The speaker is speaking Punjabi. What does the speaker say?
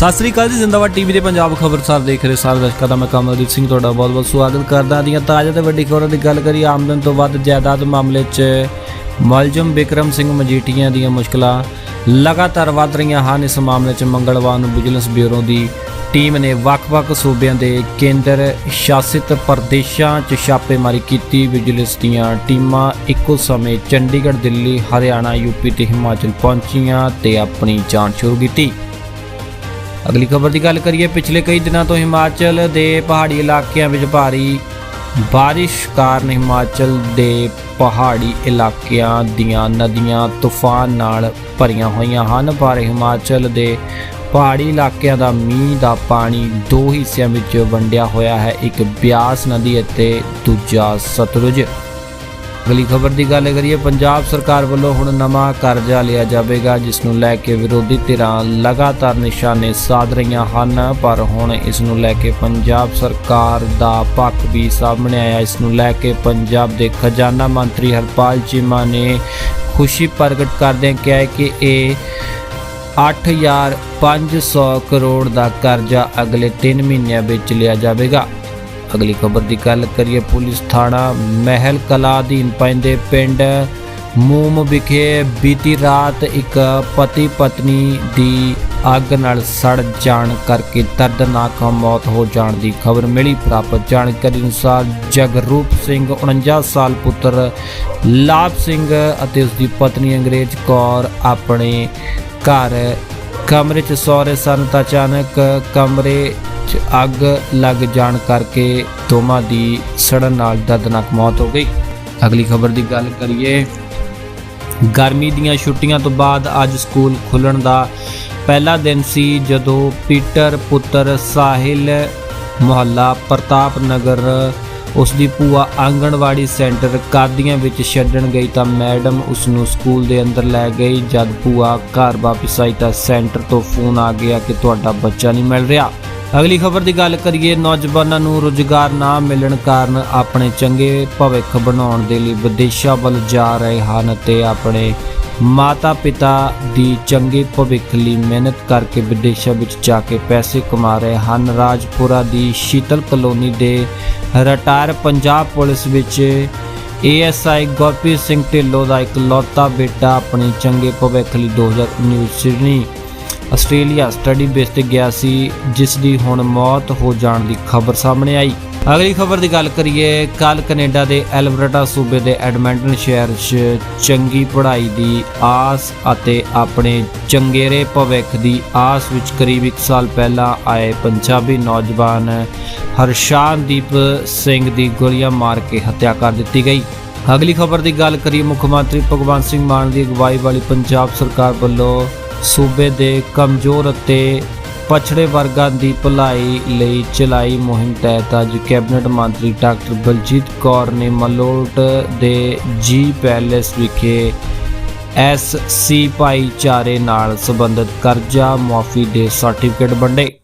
ਸਤਿ ਸ੍ਰੀ ਅਕਾਲ ਜੀ, ਜ਼ਿੰਦਾਬਾਦ ਟੀਵੀ ਦੇ ਪੰਜਾਬ ਖਬਰਸਾਰ ਦੇਖ ਰਹੇ ਸਾਰੇ ਦਰਸ਼ਕਾਂ ਦਾ ਮੈਂ ਕਮਲਦੀਪ ਸਿੰਘ ਤੁਹਾਡਾ ਬਹੁਤ-ਬਹੁਤ ਸਵਾਗਤ ਕਰਦਾ ਦੀਆਂ ਤਾਜ਼ਾ ਤੇ ਵੱਡੀ ਖਬਰਾਂ ਦੀ ਗੱਲ ਕਰੀ ਆਮਦਨ ਤੋਂ ਵੱਧ ਜਾਇਦਾਦ ਮਾਮਲੇ 'ਚ ਮਲਜਮ ਬਿਕਰਮ ਸਿੰਘ ਮਜੀਠੀਆਂ ਦੀਆਂ ਮੁਸ਼ਕਲਾਂ ਲਗਾਤਾਰ ਵੱਧ ਰਹੀਆਂ ਹਨ। ਇਸ ਮਾਮਲੇ 'ਚ ਮੰਗਲਵਾਰ ਨੂੰ ਵਿਜੀਲੈਂਸ ਬਿਊਰੋ ਦੀ ਟੀਮ ਨੇ ਵੱਖ-ਵੱਖ ਸੂਬਿਆਂ ਦੇ ਕੇਂਦਰ ਸ਼ਾਸਿਤ ਪ੍ਰਦੇਸ਼ਾਂ 'ਚ ਛਾਪੇਮਾਰੀ ਕੀਤੀ। ਵਿਜੀਲੈਂਸ ਦੀਆਂ ਟੀਮਾਂ ਇੱਕੋ ਸਮੇਂ ਚੰਡੀਗੜ੍ਹ, ਦਿੱਲੀ, ਹਰਿਆਣਾ ਯੂਪੀ ਤੇ ਹਿਮਾਚਲ ਪਹੁੰਚੀਆਂ ਤੇ ਆਪਣੀ ਜਾਂਚ ਸ਼ੁਰੂ ਕੀਤੀ। ਅਗਲੀ ਖਬਰ ਦੀ ਗੱਲ ਕਰੀਏ, ਪਿਛਲੇ ਕਈ ਦਿਨਾਂ ਤੋਂ ਹਿਮਾਚਲ ਦੇ ਪਹਾੜੀ ਇਲਾਕਿਆਂ ਵਿੱਚ ਭਾਰੀ ਬਾਰਿਸ਼ ਕਾਰਨ ਹਿਮਾਚਲ ਦੇ ਪਹਾੜੀ ਇਲਾਕਿਆਂ ਦੀਆਂ ਨਦੀਆਂ, ਤੂਫਾਨ ਨਾਲ ਭਰੀਆਂ ਹੋਈਆਂ ਹਨ, ਪਰ ਹਿਮਾਚਲ ਦੇ ਪਹਾੜੀ ਇਲਾਕਿਆਂ ਦਾ ਮੀਂਹ ਦਾ ਪਾਣੀ ਦੋ ਹਿੱਸਿਆਂ ਵਿੱਚ ਵੰਡਿਆ ਹੋਇਆ ਹੈ, ਇੱਕ ਬਿਆਸ ਨਦੀ ਅਤੇ ਦੂਜਾ ਸਤਲੁਜ। ਅਗਲੀ ਖਬਰ ਦੀ ਗੱਲ ਕਰੀਏ, ਪੰਜਾਬ ਸਰਕਾਰ ਵੱਲੋਂ ਹੁਣ ਨਵਾਂ ਕਰਜ਼ਾ ਲਿਆ ਜਾਵੇਗਾ ਜਿਸ ਨੂੰ ਲੈ ਕੇ ਵਿਰੋਧੀ ਧਿਰਾਂ ਲਗਾਤਾਰ ਨਿਸ਼ਾਨੇ ਸਾਧ ਰਹੀਆਂ ਹਨ, ਪਰ ਹੁਣ ਇਸ ਨੂੰ ਲੈ ਕੇ ਪੰਜਾਬ ਸਰਕਾਰ ਦਾ ਪੱਖ ਵੀ ਸਾਹਮਣੇ ਆਇਆ। ਇਸ ਨੂੰ ਲੈ ਕੇ ਪੰਜਾਬ ਦੇ ਖਜ਼ਾਨਾ ਮੰਤਰੀ ਹਰਪਾਲ ਚੀਮਾ ਨੇ ਖੁਸ਼ੀ ਪ੍ਰਗਟ ਕਰਦਿਆਂ ਕਿਹਾ ਕਿ ਇਹ 8500 ਕਰੋੜ ਦਾ ਕਰਜ਼ਾ ਅਗਲੇ 3 ਮਹੀਨਿਆਂ ਵਿੱਚ ਲਿਆ ਜਾਵੇਗਾ। ਅਗਲੀ ਖਬਰ ਦੀ ਗੱਲ ਕਰੀਏ, ਪੁਲਿਸ ਥਾਣਾ ਮਹਿਲ ਕਲਾ ਅਧੀਨ ਪੈਂਦੇ ਪਿੰਡ ਮੂਮ ਵਿਖੇ ਬੀਤੀ ਰਾਤ ਇੱਕ ਪਤੀ ਪਤਨੀ ਦੀ ਅੱਗ ਨਾਲ ਸੜ ਜਾਣ ਕਰਕੇ ਦਰਦਨਾਕ ਮੌਤ ਹੋ ਜਾਣ ਦੀ ਖਬਰ ਮਿਲੀ। ਪ੍ਰਾਪਤ ਜਾਣਕਾਰੀ ਅਨੁਸਾਰ ਜਗਰੂਪ ਸਿੰਘ 49 ਸਾਲ ਪੁੱਤਰ ਲਾਭ ਸਿੰਘ ਅਤੇ ਉਸ ਦੀ ਪਤਨੀ ਅੰਗਰੇਜ਼ ਕੌਰ ਆਪਣੇ ਘਰ ਕਮਰੇ 'ਚ ਸੌ ਰਹੇ ਸਨ। ਤਾਂ ਅਚਾਨਕ ਕਮਰੇ 'ਚ ਅੱਗ ਲੱਗ ਜਾਣ ਕਰਕੇ ਦੋਵਾਂ ਦੀ ਸੜਨ ਨਾਲ ਦਰਦਨਾਕ ਮੌਤ ਹੋ ਗਈ। ਅਗਲੀ ਖਬਰ ਦੀ ਗੱਲ ਕਰੀਏ, ਗਰਮੀ ਦੀਆਂ ਛੁੱਟੀਆਂ ਤੋਂ ਬਾਅਦ ਅੱਜ ਸਕੂਲ ਖੁੱਲਣ ਦਾ ਪਹਿਲਾ ਦਿਨ ਸੀ ਜਦੋਂ ਪੀਟਰ ਪੁੱਤਰ ਸਾਹਿਲ ਮੁਹੱਲਾ ਪ੍ਰਤਾਪ ਨਗਰ ਉਸ ਦੀ ਭੂਆ ਆਂਗਣਵਾੜੀ ਸੈਂਟਰ ਕਾਦੀਆਂ ਵਿੱਚ ਛੱਡਣ ਗਈ ਤਾਂ ਮੈਡਮ ਉਸ ਨੂੰ ਸਕੂਲ ਦੇ ਅੰਦਰ ਲੈ ਗਈ ਜਦ ਭੂਆ ਘਰ ਵਾਪਸ ਆਈ ਤਾਂ ਸੈਂਟਰ ਤੋਂ ਫੋਨ ਆ ਗਿਆ ਕਿ ਤੁਹਾਡਾ ਬੱਚਾ ਨਹੀਂ ਮਿਲ ਰਿਹਾ। ਅਗਲੀ ਖਬਰ ਦੀ ਗੱਲ ਕਰੀਏ, ਨੌਜਵਾਨਾਂ ਨੂੰ ਰੁਜ਼ਗਾਰ ਨਾ ਮਿਲਣ ਕਾਰਨ ਆਪਣੇ ਚੰਗੇ ਭਵਿੱਖ ਬਣਾਉਣ ਦੇ ਲਈ ਵਿਦੇਸ਼ਾਂ ਵੱਲ ਜਾ ਰਹੇ ਹਨ ਤੇ ਆਪਣੇ ਮਾਤਾ ਪਿਤਾ ਦੀ ਚੰਗੇ ਭਵਿੱਖ ਲਈ ਮਿਹਨਤ ਕਰਕੇ ਵਿਦੇਸ਼ਾਂ ਵਿੱਚ ਜਾ ਕੇ ਪੈਸੇ ਕਮਾ ਰਹੇ ਹਨ। ਰਾਜਪੁਰਾ ਦੀ ਸ਼ੀਤਲ ਕਲੋਨੀ ਦੇ ਰਿਟਾਇਰ ਪੰਜਾਬ ਪੁਲਿਸ ਵਿੱਚ ਏਐਸਆਈ ਗੁਰਪ੍ਰੀਤ ਸਿੰਘ ਢਿੱਲੋਂ ਦਾ ਇਕਲੌਤਾ ਬੇਟਾ ਆਪਣੇ ਚੰਗੇ ਭਵਿੱਖ ਲਈ 2019 ਵਿੱਚ ਸਿਡਨੀ ਆਸਟ੍ਰੇਲੀਆ ਸਟੱਡੀ ਬੇਸ ਤੇ ਗਿਆ ਸੀ, ਜਿਸ ਦੀ ਹੁਣ ਮੌਤ ਹੋ ਜਾਣ ਦੀ ਖਬਰ ਸਾਹਮਣੇ ਆਈ। ਅਗਲੀ ਖਬਰ ਦੀ ਗੱਲ ਕਰੀਏ ਕੱਲ ਕੈਨੇਡਾ ਦੇ ਐਲਬਰਟਾ ਸੂਬੇ ਦੇ ਐਡਮੰਟਨ ਸ਼ਹਿਰ 'ਚ ਚੰਗੀ ਪੜ੍ਹਾਈ ਦੀ ਆਸ ਅਤੇ ਆਪਣੇ ਚੰਗੇਰੇ ਭਵਿੱਖ ਦੀ ਆਸ ਵਿੱਚ ਕਰੀਬ 1 ਸਾਲ ਪਹਿਲਾਂ ਆਏ ਪੰਜਾਬੀ ਨੌਜਵਾਨ ਹਰਸ਼ਾਨਦੀਪ ਸਿੰਘ ਦੀ ਗੋਲੀਆਂ ਮਾਰ ਕੇ ਹੱਤਿਆ ਕਰ ਦਿੱਤੀ ਗਈ। ਅਗਲੀ ਖਬਰ ਦੀ ਗੱਲ ਕਰੀਏ, ਮੁੱਖ ਮੰਤਰੀ ਭਗਵੰਤ ਸਿੰਘ ਮਾਨ ਦੀ ਅਗਵਾਈ ਵਾਲੀ ਪੰਜਾਬ ਸਰਕਾਰ ਵੱਲੋਂ ਸੂਬੇ ਦੇ ਕਮਜ਼ੋਰ ਅਤੇ ਪਛੜੇ ਵਰਗਾਂ ਦੀ ਭਲਾਈ ਲਈ ਚਲਾਈ ਮੁਹਿੰਮ ਤਹਿਤ ਅੱਜ ਕੈਬਨਿਟ ਮੰਤਰੀ ਡਾਕਟਰ ਬਲਜੀਤ ਕੌਰ ਨੇ ਮਲੋਟ ਦੇ ਜੀ ਪੈਲੇਸ ਵਿਖੇ ਐਸ ਸੀ ਭਾਈਚਾਰੇ ਨਾਲ ਸੰਬੰਧਿਤ ਕਰਜ਼ਾ ਮੁਆਫੀ ਦੇ ਸਰਟੀਫਿਕੇਟ ਵੰਡੇ।